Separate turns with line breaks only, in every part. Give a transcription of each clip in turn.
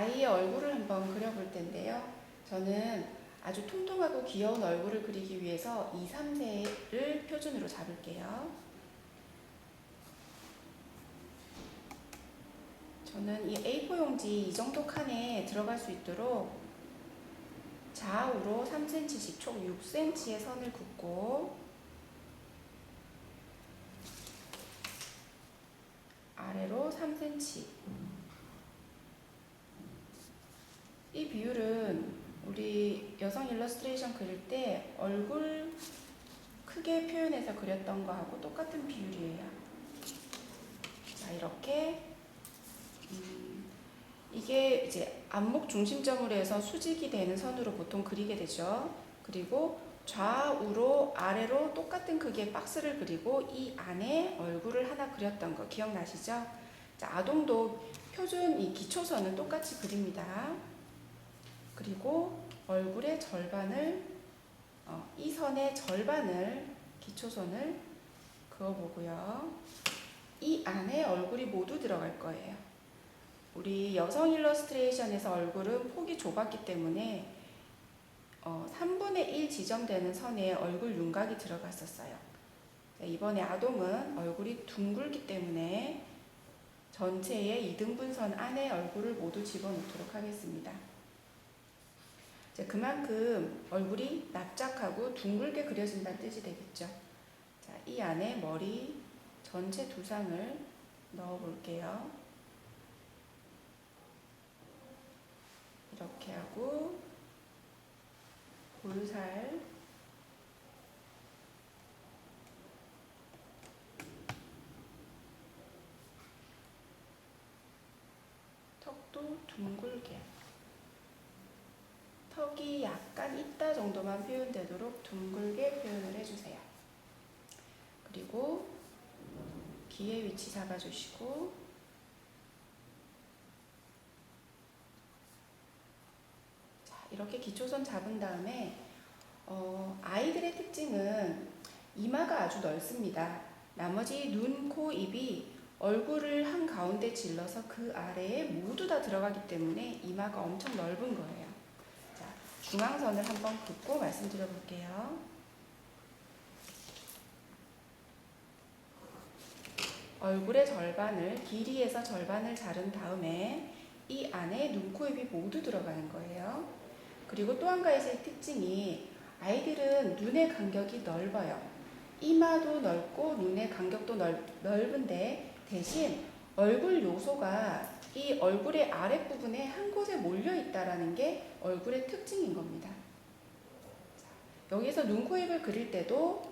아이의 얼굴을 한번 그려볼 텐데요. 저는 아주 통통하고 귀여운 얼굴을 그리기 위해서 2, 3세를 표준으로 잡을게요. 저는 이 A4 용지 이 정도 칸에 들어갈 수 있도록 좌우로 3cm씩 총 6cm의 선을 긋고 아래로 3cm 이 비율은 우리 여성 일러스트레이션 그릴 때 얼굴 크게 표현해서 그렸던 거하고 똑같은 비율이에요. 자, 이렇게 음, 이게 이제 안목 중심점으로 해서 수직이 되는 선으로 보통 그리게 되죠. 그리고 좌우로 아래로 똑같은 크기의 박스를 그리고 이 안에 얼굴을 하나 그렸던 거 기억나시죠? 자, 아동도 표준 이 기초선은 똑같이 그립니다. 그리고 얼굴의 절반을 어, 이 선의 절반을 기초선을 그어보고요. 이 안에 얼굴이 모두 들어갈 거예요. 우리 여성 일러스트레이션에서 얼굴은 폭이 좁았기 때문에 어, 3분의 1 지점되는 선에 얼굴 윤곽이 들어갔었어요. 자, 이번에 아동은 얼굴이 둥글기 때문에 전체의 이등분선 안에 얼굴을 모두 집어넣도록 하겠습니다. 자, 그만큼 얼굴이 납작하고 둥글게 그려진다는 뜻이 되겠죠. 자, 이 안에 머리 전체 두상을 넣어 볼게요. 이렇게 하고 볼살 턱도 둥글게 턱이 약간 있다 정도만 표현되도록 둥글게 표현을 해주세요. 그리고 귀의 위치 잡아주시고 자, 이렇게 기초선 잡은 다음에 어, 아이들의 특징은 이마가 아주 넓습니다. 나머지 눈, 코, 입이 얼굴을 한 가운데 질러서 그 아래에 모두 다 들어가기 때문에 이마가 엄청 넓은 거예요. 자, 중앙선을 한번 긋고 말씀드려 볼게요. 얼굴의 절반을 길이에서 절반을 자른 다음에 이 안에 눈, 코, 입이 모두 들어가는 거예요. 그리고 또 한 가지의 특징이 아이들은 눈의 간격이 넓어요. 이마도 넓고 눈의 간격도 넓, 넓은데 대신 얼굴 요소가 이 얼굴의 아랫부분에 한 곳에 있다라는 게 얼굴의 특징인 겁니다. 자, 여기서 눈, 코, 입을 그릴 때도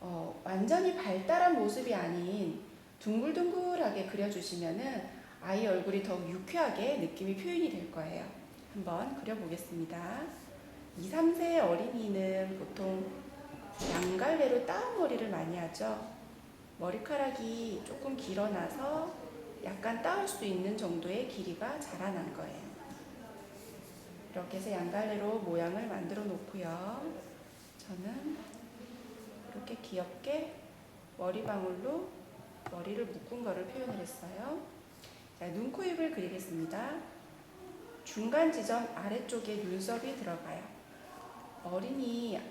어, 완전히 발달한 모습이 아닌 둥글둥글하게 그려주시면은 아이 얼굴이 더욱 유쾌하게 느낌이 표현이 될 거예요. 한번 그려보겠습니다. 2, 3세 어린이는 보통 양갈래로 따은 머리를 많이 하죠. 머리카락이 조금 길어나서 약간 따을 수 있는 정도의 길이가 자라난 거예요. 이렇게 해서 양갈래로 모양을 만들어 놓고요. 저는 이렇게 귀엽게 머리방울로 머리를 묶은 거를 표현을 했어요. 자, 눈, 코, 입을 그리겠습니다. 중간 지점 아래쪽에 눈썹이 들어가요. 어린이는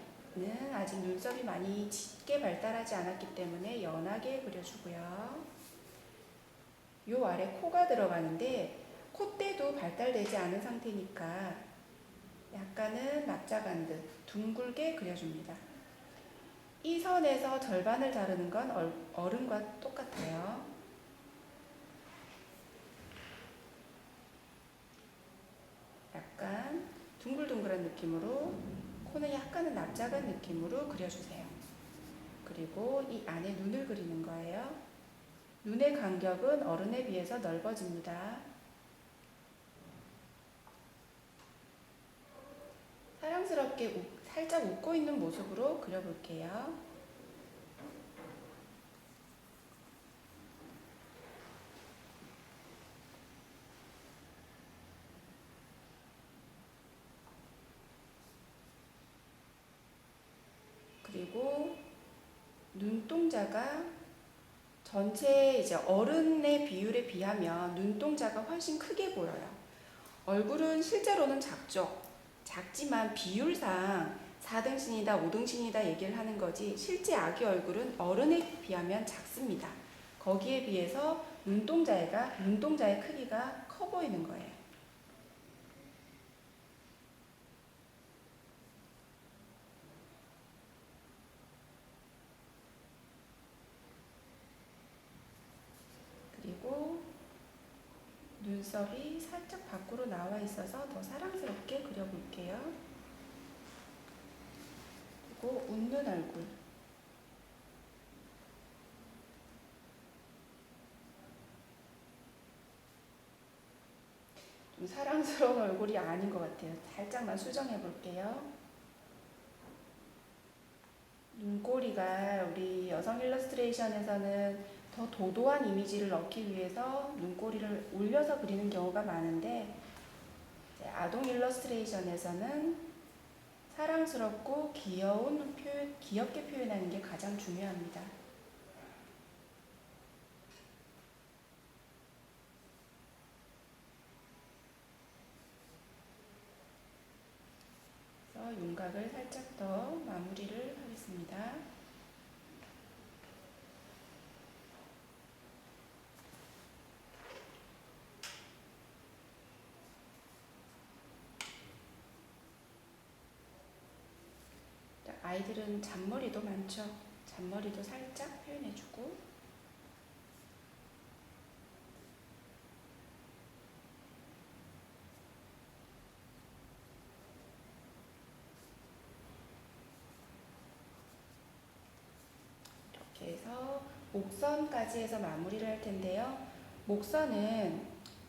아직 눈썹이 많이 짙게 발달하지 않았기 때문에 연하게 그려주고요. 요 아래 코가 들어가는데 콧대도 발달되지 않은 상태니까 약간은 납작한 듯 둥글게 그려줍니다. 이 선에서 절반을 자르는 건 얼- 어른과 똑같아요. 약간 둥글둥글한 느낌으로 코는 약간은 납작한 느낌으로 그려주세요. 그리고 이 안에 눈을 그리는 거예요. 눈의 간격은 어른에 비해서 넓어집니다. 사랑스럽게 웃- 살짝 웃고 있는 모습으로 그려볼게요. 그리고 눈동자가 전체 이제 어른의 비율에 비하면 눈동자가 훨씬 크게 보여요. 얼굴은 실제로는 작죠. 작지만 비율상 4등신이다, 5등신이다 얘기를 하는 거지 실제 아기 얼굴은 어른에 비하면 작습니다. 거기에 비해서 눈동자가 눈동자의 크기가 커 보이는 거예요. 그리고 눈썹이 살짝 밖으로 나와 있어서 더 사랑스럽게 그려볼게요. 그리고 웃는 얼굴. 좀 사랑스러운 얼굴이 아닌 것 같아요. 살짝만 수정해 볼게요. 눈꼬리가 우리 여성 일러스트레이션에서는 더 도도한 이미지를 넣기 위해서 눈꼬리를 올려서 그리는 경우가 많은데 아동 일러스트레이션에서는 사랑스럽고 귀여운 표현, 귀엽게 표현하는 게 가장 중요합니다. 그래서 윤곽을 살짝 더 마무리를 하겠습니다. 자, 아이들은 잔머리도 많죠. 잔머리도 살짝 표현해주고 이렇게 해서 목선까지 해서 마무리를 할 텐데요. 목선은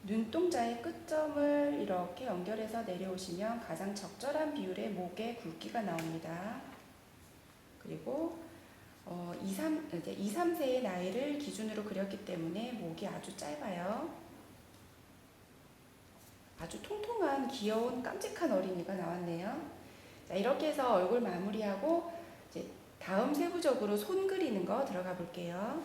눈동자의 끝점을 이렇게 연결해서 내려오시면 가장 적절한 비율의 목의 굵기가 나옵니다. 그리고 어, 2, 3, 이제 2, 3세의 나이를 기준으로 그렸기 때문에 목이 아주 짧아요. 아주 통통한 귀여운 깜찍한 어린이가 나왔네요. 자, 이렇게 해서 얼굴 마무리하고 이제 다음 세부적으로 손 그리는 거 들어가 볼게요.